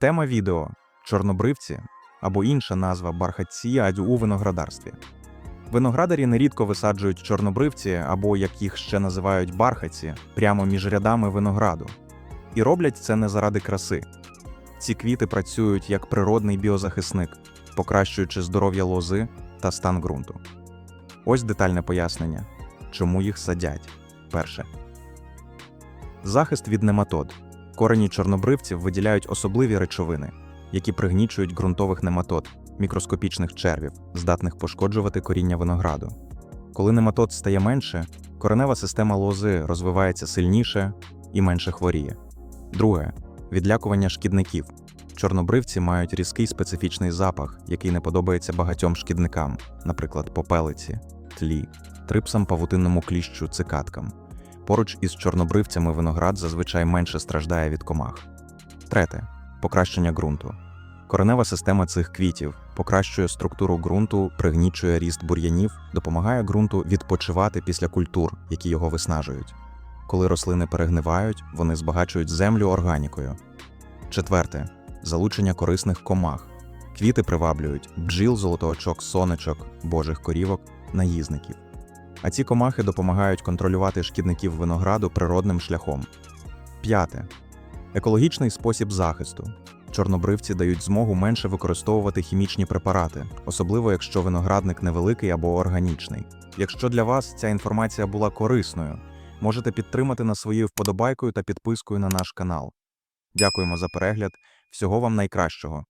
Тема відео чорнобривці або інша назва бархатці у виноградарстві. Виноградарі нерідко висаджують чорнобривці або, як їх ще називають, бархаці, прямо між рядами винограду. І роблять це не заради краси. Ці квіти працюють як природний біозахисник, покращуючи здоров'я лози та стан ґрунту. Ось детальне пояснення, чому їх садять. Перше. Захист від нематод. Корені чорнобривців виділяють особливі речовини, які пригнічують ґрунтових нематод, мікроскопічних червів, здатних пошкоджувати коріння винограду. Коли нематод стає менше, коренева система лози розвивається сильніше і менше хворіє. Друге відлякування шкідників. Чорнобривці мають різкий специфічний запах, який не подобається багатьом шкідникам, наприклад, попелиці, тлі, трипсам павутинному кліщу, цикаткам. Поруч із чорнобривцями виноград зазвичай менше страждає від комах. Третє покращення ґрунту. Коренева система цих квітів покращує структуру ґрунту, пригнічує ріст бур'янів, допомагає ґрунту відпочивати після культур, які його виснажують. Коли рослини перегнивають, вони збагачують землю органікою. Четверте залучення корисних комах. Квіти приваблюють бджіл, золотоочок, сонечок, божих корівок, наїзників. А ці комахи допомагають контролювати шкідників винограду природним шляхом. П'яте екологічний спосіб захисту. Чорнобривці дають змогу менше використовувати хімічні препарати, особливо якщо виноградник невеликий або органічний. Якщо для вас ця інформація була корисною, можете підтримати нас своєю вподобайкою та підпискою на наш канал. Дякуємо за перегляд. Всього вам найкращого.